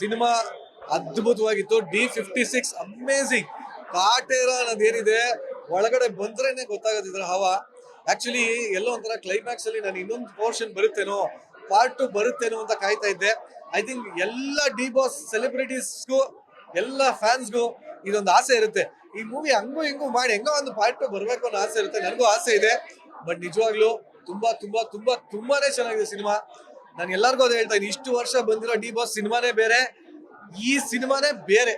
Cinema ಅದ್ಭುತವಾಗಿತ್ತು. D fifty six amazing Kaatera ಅನ್ನೋದೇನಿದೆ ಒಳಗಡೆ ಬಂದ್ರೇನೆ ಗೊತ್ತಾಗೋದಿದ್ರ ಹವಾ. Actually ಎಲ್ಲೋ ಒಂಥರ ಕ್ಲೈಮ್ಯಾಕ್ಸ್ ಅಲ್ಲಿ ನಾನು ಇನ್ನೊಂದು ಪೋರ್ಷನ್ ಬರುತ್ತೇನೋ ಪಾರ್ಟ್ ಟು ಬರುತ್ತೇನೋ ಅಂತ ಕಾಯ್ತಾ ಇದ್ದೆ. ಐ ಥಿಂಕ್ ಎಲ್ಲ ಡಿ ಬಾಸ್ ಸೆಲೆಬ್ರಿಟೀಸ್ಗೂ ಎಲ್ಲ ಫ್ಯಾನ್ಸ್ಗೂ ಇದೊಂದು ಆಸೆ ಇರುತ್ತೆ. ಈ ಮೂವಿ ಹಂಗೂ ಹಿಂಗೂ ಮಾಡಿ ಹೆಂಗೋ ಒಂದು ಪಾರ್ಟ್ ಟು ಬರಬೇಕು ಅನ್ನೋ ಆಸೆ ಇರುತ್ತೆ. ನನಗೂ ಆಸೆ ಇದೆ. ಬಟ್ ನಿಜವಾಗ್ಲೂ ತುಂಬಾ ತುಂಬಾ ತುಂಬಾ, ತುಂಬಾನೇ ಚೆನ್ನಾಗಿದೆ ಸಿನಿಮಾ. ನಾನು ಎಲ್ಲರಿಗೂ ಅದೇ ಹೇಳ್ತಾ ಇದ್ದೀನಿ, ಇಷ್ಟು ವರ್ಷ ಬಂದಿರೋ ಡಿ ಬಾಸ್ ಸಿನಿಮಾನೇ ಬೇರೆ, ಈ ಸಿನಿಮಾನೇ ಬೇರೆ.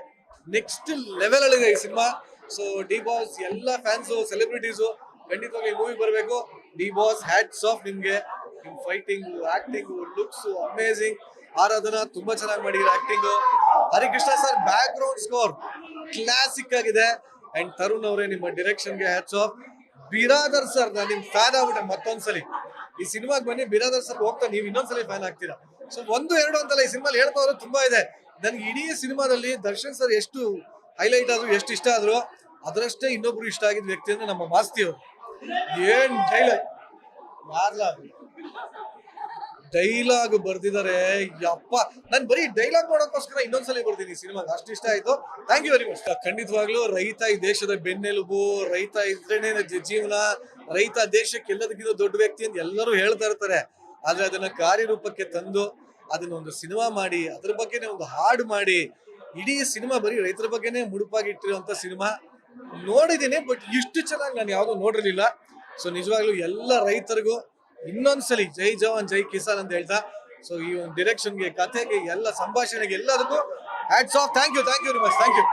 ನೆಕ್ಸ್ಟ್ ಲೆವೆಲ್ ಅಲ್ಲಿದೆ ಈ ಸಿನಿಮಾ. ಸೊ ಡಿ ಬಾಸ್ ಎಲ್ಲ ಫ್ಯಾನ್ಸು ಸೆಲೆಬ್ರಿಟೀಸು ಖಂಡಿತವಾಗಿ ಮೂವಿ ಬರಬೇಕು. ಡಿ ಬಾಸ್ ಹ್ಯಾಟ್ಸ್ ಆಫ್ ನಿಮ್ಗೆ. ನಿಮ್ fighting acting looks amazing Aradhana ತುಂಬಾ ಚೆನ್ನಾಗಿ ಮಾಡಿದ್ರು acting Harikrishna sir background score classic ಆಗಿದೆ. ಅಂಡ್ ತರುಣ್ ಅವರೇ ನಿಮ್ಮ ಡಿರೆಕ್ಷನ್ಗೆ ಹ್ಯಾಟ್ಸ್ ಆಫ್ ಬಿರಾದರ್ ಸರ್ ನಾನು ನಿಮ್ ಫ್ಯಾನ್ ಆಗ್ಬಿಟ್ಟೆ ಮತ್ತೊಂದ್ಸಲಿ. ಈ ಸಿನಿಮಾಗೆ ಬನ್ನಿ, ಬಿರಾದರ್ ಸರ್ ಹೋಗ್ತಾ, ನೀವು ಇನ್ನೊಂದ್ಸಲ ಫ್ಯಾನ್ ಆಗ್ತೀರಾ? ಸೊ ಒಂದು, ಎರಡು ಅಂತಲ್ಲ ಈ ಸಿನಿಮಾ ಹೇಳ್ತಾ ತುಂಬಾ ಇದೆ. ನನ್ಗೆ ಇಡೀ ಸಿನಿಮಾದಲ್ಲಿ ದರ್ಶನ್ ಸರ್ ಎಷ್ಟು ಹೈಲೈಟ್ ಆದ್ರು, ಎಷ್ಟು ಇಷ್ಟ ಆದ್ರು, ಅದರಷ್ಟೇ ಇನ್ನೊಬ್ರು ಇಷ್ಟ ಆಗಿದ್ ವ್ಯಕ್ತಿ ಅಂದ್ರೆ ನಮ್ಮ ಮಾಸ್ತಿ ಅವರು ಏನ್ ಡೈಲಾಗ್ ಯಾರ್ಲ ಡೈಲಾಗ್ ಬರ್ದಿದ್ದಾರೆ. ಯಪ್ಪ, ನಾನು ಬರೀ ಡೈಲಾಗ್ ಮಾಡೋಕ್ಕೋಸ್ಕರ ಇನ್ನೊಂದ್ಸಲಿ ಬರ್ತೀನಿ ಸಿನಿಮಾಗೆ. ಅಷ್ಟು ಇಷ್ಟ ಆಯ್ತು. ಥ್ಯಾಂಕ್ ಯು ವೆರಿ ಮಚ್ ಖಂಡಿತವಾಗ್ಲೂ ರೈತ ಈ ದೇಶದ ಬೆನ್ನೆಲುಬು, ರೈತ ಇದ್ರೇನೆ ಜೀವನ, ರೈತ ದೇಶಕ್ಕೆ ಎಲ್ಲದಕ್ಕಿಂತ ದೊಡ್ಡ ವ್ಯಕ್ತಿ ಅಂತ ಎಲ್ಲರೂ ಹೇಳ್ತಾ ಇರ್ತಾರೆ. ಆದ್ರೆ ಅದನ್ನ ಕಾರ್ಯರೂಪಕ್ಕೆ ತಂದು ಅದನ್ನ ಒಂದು ಸಿನಿಮಾ ಮಾಡಿ, ಅದ್ರ ಬಗ್ಗೆನೇ ಒಂದು ಹಾಡು ಮಾಡಿ, ಇಡೀ ಸಿನಿಮಾ ಬರೀ ರೈತರ ಬಗ್ಗೆನೇ ಮುಡುಪಾಗಿ ಇಟ್ಟಿರುವಂತ ಸಿನಿಮಾ. ನೋಡಿದ್ದೀನಿ ಬಟ್ ಇಷ್ಟು ಚೆನ್ನಾಗಿ ನಾನು ಯಾವ್ದು ನೋಡಿರಲಿಲ್ಲ. ಸೊ ನಿಜವಾಗ್ಲೂ ಎಲ್ಲ ರೈತರಿಗೂ ಇನ್ನೊಂದ್ಸಲಿ ಜೈ ಜವಾನ್, ಜೈ ಕಿಸಾನ್ ಅಂತ ಹೇಳ್ತಾ ಸೊ ಈ ಒಂದು ಡಿರೆಕ್ಷನ್ಗೆ ಕಥೆಗೆ, ಎಲ್ಲ ಸಂಭಾಷಣೆಗೆ ಎಲ್ಲದಕ್ಕೂ hats off thank you thank you very much thank you